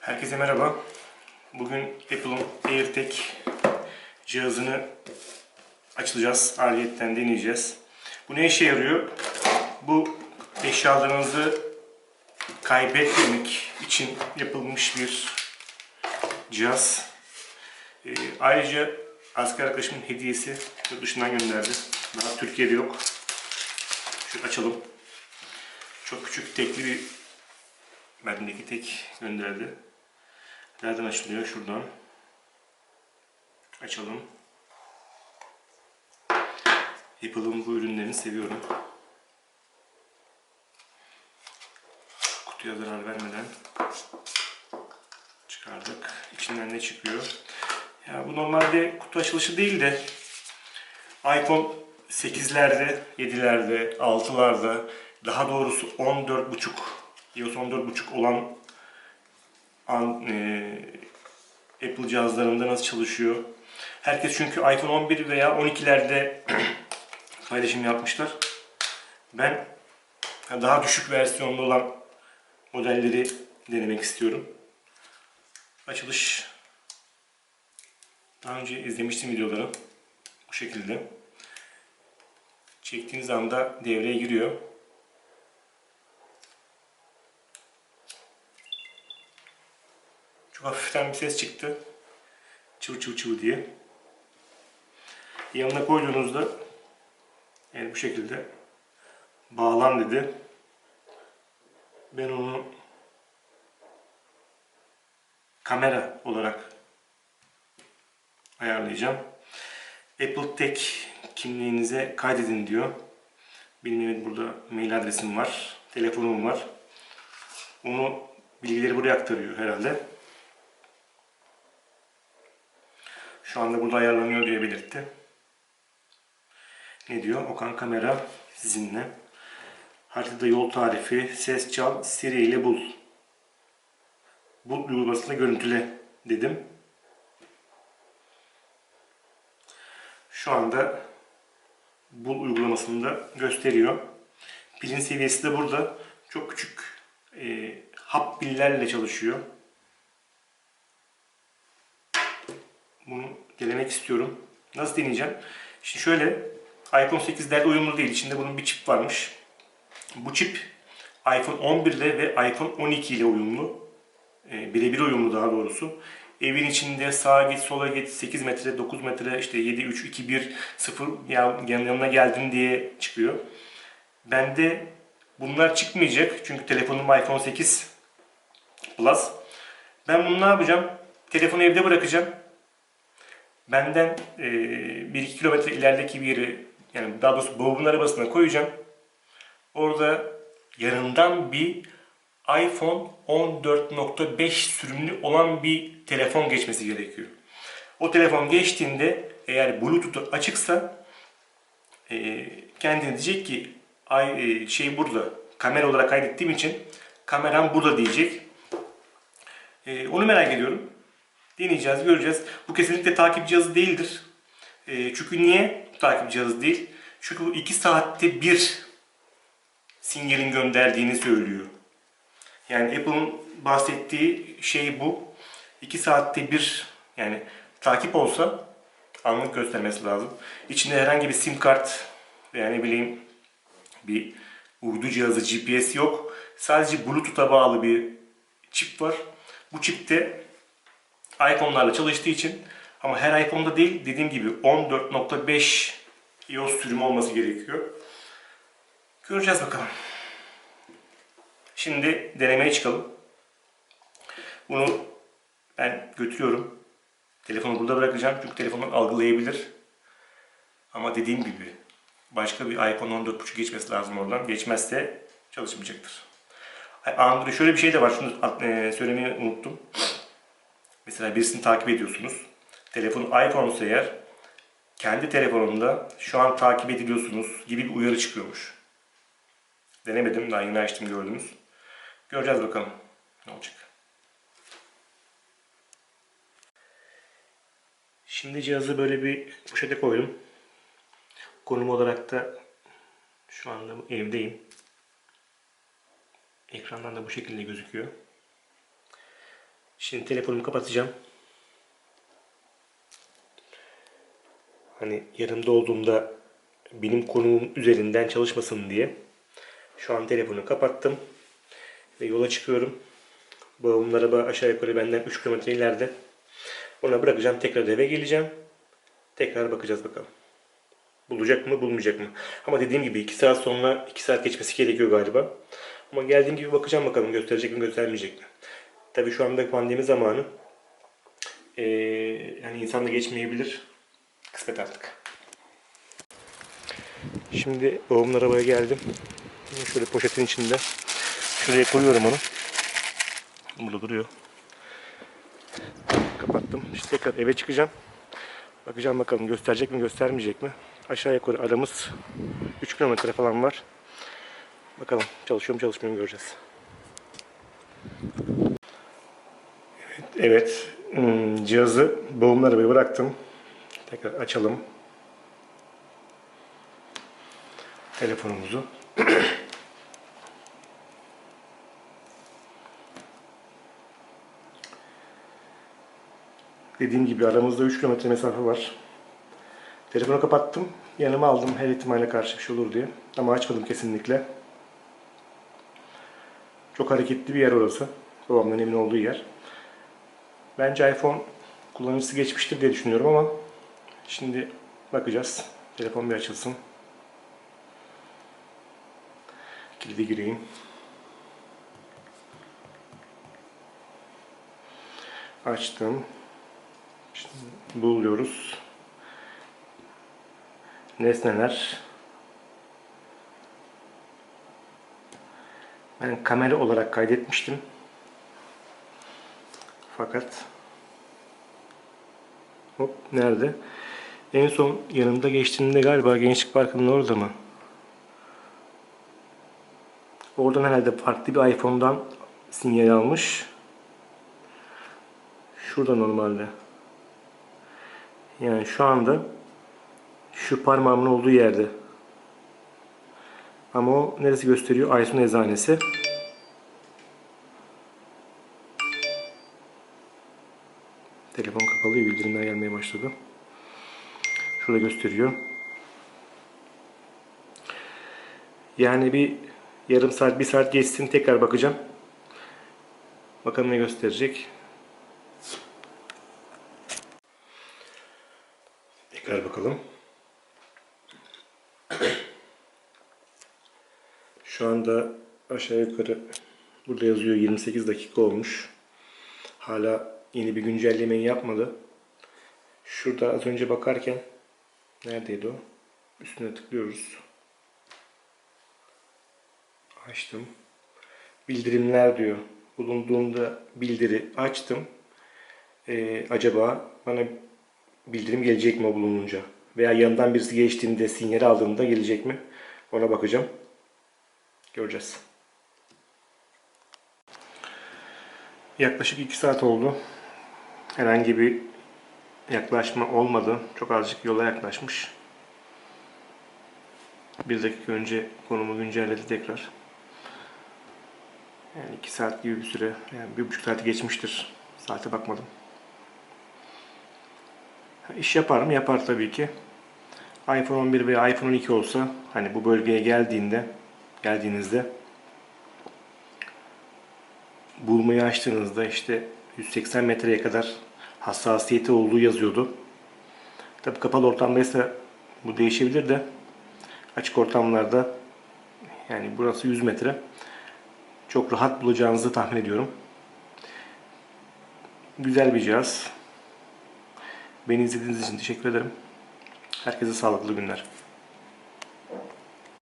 Herkese merhaba. Bugün Apple'ın AirTag cihazını açılacağız. Ariyetten deneyeceğiz. Bu ne işe yarıyor? Bu eşyalarınızı kaybetmemek için yapılmış bir cihaz. Ee, ayrıca asker arkadaşımın hediyesi dışından gönderdi. Daha Türkiye'de yok. Şu açalım. Çok küçük tekli bir bendeki tek gönderdi. Nereden açılıyor? Şuradan. Açalım. Apple'ın bu ürünlerini seviyorum. Kutuya zarar vermeden çıkardık. İçinden ne çıkıyor? Ya bu normalde kutu açılışı değil de iPhone 8'lerde, 7'lerde, 6'larda daha doğrusu 14.5 iOS 14.5 olan e, Apple cihazlarında nasıl çalışıyor? Herkes çünkü iPhone 11 veya 12'lerde paylaşım yapmışlar. Ben daha düşük versiyonlu olan modelleri denemek istiyorum. Açılış daha önce izlemiştim videoları. Bu şekilde. Çektiğiniz anda devreye giriyor. Çok hafiften bir ses çıktı. Çıv çıv çıv diye. Yanına koyduğunuzda yani bu şekilde bağlan dedi. Ben onu kamera olarak ayarlayacağım. Apple Tag kimliğinize kaydedin diyor. Benim evet burada mail adresim var, telefonum var. Onu bilgileri buraya aktarıyor herhalde. Şu anda burada ayarlanıyor diye belirtti. Ne diyor? Okan kamera sizinle. Haritada yol tarifi, ses çal, Siri ile bul. Bul uygulamasını görüntüle dedim. Şu anda bul uygulamasında gösteriyor. Pilin seviyesi de burada. Çok küçük e, hap pillerle çalışıyor. Bunu denemek istiyorum. Nasıl deneyeceğim? Şimdi şöyle iPhone 8'lerle uyumlu değil. İçinde bunun bir çip varmış. Bu çip iPhone 11 ile ve iPhone 12 ile uyumlu. E, birebir uyumlu daha doğrusu. Evin içinde sağa git sola git 8 metre 9 metre işte 7 3 2 1 0 ya yanına geldin diye çıkıyor. Bende bunlar çıkmayacak çünkü telefonum iPhone 8 Plus. Ben bunu ne yapacağım? Telefonu evde bırakacağım. Benden e, 1-2 kilometre ilerideki bir yeri yani daha doğrusu babamın arabasına koyacağım. Orada yanından bir iPhone 14.5 sürümlü olan bir telefon geçmesi gerekiyor. O telefon geçtiğinde eğer Bluetooth'u açıksa e, kendine diyecek ki ay e, şey burada kamera olarak kaydettiğim için kameram burada diyecek. E, onu merak ediyorum. Deneyeceğiz, göreceğiz. Bu kesinlikle takip cihazı değildir. E, çünkü niye takip cihazı değil? Çünkü bu 2 saatte bir sinyalin gönderdiğini söylüyor. Yani Apple'ın bahsettiği şey bu. 2 saatte bir yani takip olsa anlık göstermesi lazım. İçinde herhangi bir sim kart veya ne bileyim bir uydu cihazı GPS yok. Sadece Bluetooth'a bağlı bir çip var. Bu çipte iPhone'larla çalıştığı için ama her iPhone'da değil dediğim gibi 14.5 iOS sürümü olması gerekiyor. Göreceğiz bakalım. Şimdi denemeye çıkalım. Bunu ben götürüyorum. Telefonu burada bırakacağım çünkü telefonun algılayabilir. Ama dediğim gibi başka bir iPhone 14.5 geçmesi lazım oradan. Geçmezse çalışmayacaktır. Android şöyle bir şey de var. Şunu e, söylemeyi unuttum. Mesela birisini takip ediyorsunuz. Telefon iPhone ise eğer kendi telefonunda şu an takip ediliyorsunuz gibi bir uyarı çıkıyormuş. Denemedim. Daha yeni açtım gördünüz. Göreceğiz bakalım ne olacak. Şimdi cihazı böyle bir poşete koydum. Konum olarak da şu anda evdeyim. Ekrandan da bu şekilde gözüküyor. Şimdi telefonumu kapatacağım. Hani yanımda olduğumda benim konumum üzerinden çalışmasın diye şu an telefonu kapattım ve yola çıkıyorum. Babamın araba aşağı yukarı benden 3 kilometre ileride. Ona bırakacağım tekrar eve geleceğim. Tekrar bakacağız bakalım. Bulacak mı bulmayacak mı? Ama dediğim gibi 2 saat sonra 2 saat geçmesi gerekiyor galiba. Ama geldiğim gibi bakacağım bakalım gösterecek mi göstermeyecek mi? Tabii şu anda pandemi zamanı. Ee, yani insan da geçmeyebilir. Kısmet artık. Şimdi babamın arabaya geldim. Şöyle poşetin içinde. Şuraya koyuyorum onu. Burada duruyor. Kapattım. Şimdi tekrar eve çıkacağım. Bakacağım bakalım gösterecek mi göstermeyecek mi? Aşağı yukarı aramız 3 kilometre falan var. Bakalım çalışıyor mu çalışmıyor mu göreceğiz. Evet. Hmm, cihazı babamın arabaya bıraktım. Tekrar açalım. Telefonumuzu. Dediğim gibi aramızda 3 kilometre mesafe var. Telefonu kapattım. Yanıma aldım her ihtimale karşı bir şey olur diye. Ama açmadım kesinlikle. Çok hareketli bir yer orası. Babamdan emin olduğu yer. Bence iPhone kullanıcısı geçmiştir diye düşünüyorum ama şimdi bakacağız. Telefon bir açılsın. Kilidi gireyim. Açtım. Şimdi buluyoruz. Nesneler. Ben kamera olarak kaydetmiştim. Fakat hop nerede? En son yanımda geçtiğinde galiba Gençlik Parkı'nın orada mı? Oradan herhalde farklı bir iPhone'dan sinyal almış. Şurada normalde. Yani şu anda şu parmağımın olduğu yerde. Ama o neresi gösteriyor? Aysun Eczanesi. Telefon kapalı bildirimler gelmeye başladı. Şurada gösteriyor. Yani bir yarım saat, bir saat geçsin tekrar bakacağım. Bakalım ne gösterecek. Tekrar bakalım. Şu anda aşağı yukarı burada yazıyor 28 dakika olmuş. Hala yeni bir güncellemeyi yapmadı. Şurada az önce bakarken neredeydi o? Üstüne tıklıyoruz. Açtım. Bildirimler diyor. Bulunduğumda bildiri açtım. Ee, acaba bana bildirim gelecek mi bulununca? Veya yanından birisi geçtiğinde sinyal aldığında gelecek mi? Ona bakacağım. Göreceğiz. Yaklaşık 2 saat oldu. Herhangi bir yaklaşma olmadı. Çok azıcık yola yaklaşmış. Bir dakika önce konumu güncelledi tekrar. Yani 2 saat gibi bir süre, yani bir buçuk saati geçmiştir. Saate bakmadım. İş yapar mı? Yapar tabii ki. iPhone 11 veya iPhone 12 olsa hani bu bölgeye geldiğinde geldiğinizde bulmayı açtığınızda işte 180 metreye kadar hassasiyeti olduğu yazıyordu. Tabii kapalı ortamdaysa bu değişebilir de açık ortamlarda yani burası 100 metre çok rahat bulacağınızı tahmin ediyorum. Güzel bir cihaz. Beni izlediğiniz için teşekkür ederim. Herkese sağlıklı günler.